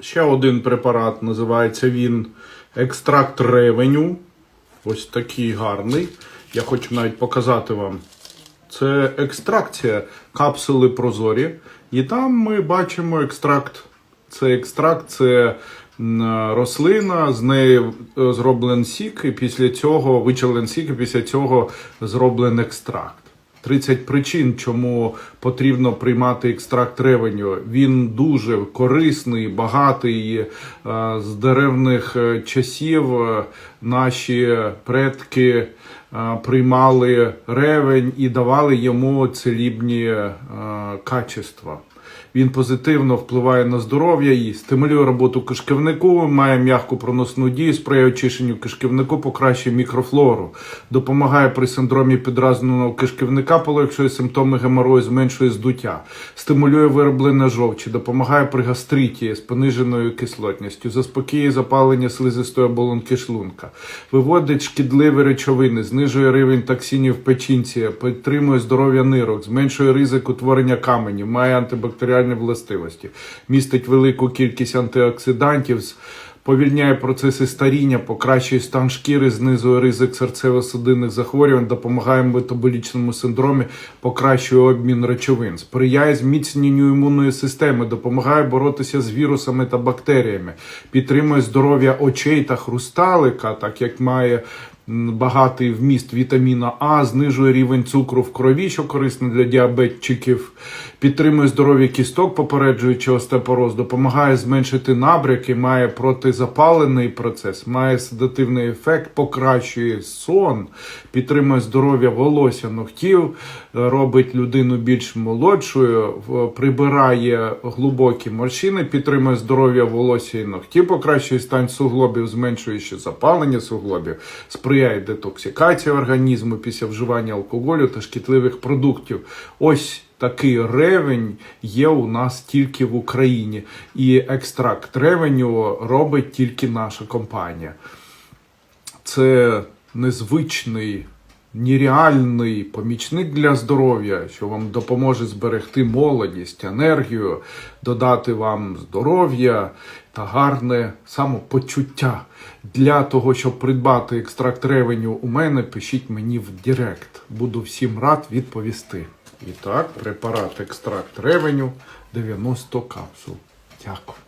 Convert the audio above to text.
Ще один препарат називається він екстракт ревеню. Ось такий гарний. Я хочу навіть показати вам. Це екстракція капсули прозорі. І там ми бачимо екстракт. Це екстракт, це рослина, з неї е, зроблений сік, і після цього вичавлений сік, і після цього зроблений екстракт. 30 причин, чому потрібно приймати екстракт ревеню. Він дуже корисний, багатий. Е, З деревних е, часів е, наші предки е, приймали ревень і давали йому целібні е, качества. Він позитивно впливає на здоров'я і стимулює роботу кишківнику, має м'яку проносну дію, сприяє очищенню кишківнику, покращує мікрофлору, допомагає при синдромі підразненого кишківника, полегшує симптоми геморою, зменшує здуття, стимулює вироблення жовчі, допомагає при гастриті з пониженою кислотністю, заспокоює запалення слизистої оболонки шлунка, виводить шкідливі речовини, знижує рівень токсинів в печінці, підтримує здоров'я нирок, зменшує ризик утворення каменів, має антибактеріальні властивості, містить велику кількість антиоксидантів. Повільняє процеси старіння, покращує стан шкіри, знизує ризик серцево-судинних захворювань, допомагає метаболічному синдромі, покращує обмін речовин, сприяє зміцненню імунної системи, допомагає боротися з вірусами та бактеріями, підтримує здоров'я очей та хрусталика, так як має багатий вміст вітаміна А, знижує рівень цукру в крові, що корисно для діабетчиків, підтримує здоров'я кісток, попереджуючи остеопороз, допомагає зменшити набряки, має протизапалений процес, має седативний ефект, покращує сон, підтримує здоров'я волосся, ногтів, робить людину більш молодшою, прибирає глибокі морщини, підтримує здоров'я волосся і ногтів, покращує стан суглобів, зменшуючи запалення суглобів, сприяє детоксикації організму після вживання алкоголю та шкідливих продуктів. Ось такий ревень є у нас тільки в Україні, і екстракт ревеню робить тільки наша компанія. Це незвичний, нереальний помічник для здоров'я, що вам допоможе зберегти молодість, енергію, додати вам здоров'я та гарне самопочуття. Для того, щоб придбати екстракт ревеню у мене, пишіть мені в Директ. Буду всім рад відповісти. І так, препарат екстракт ревеню 90 капсул. Дякую.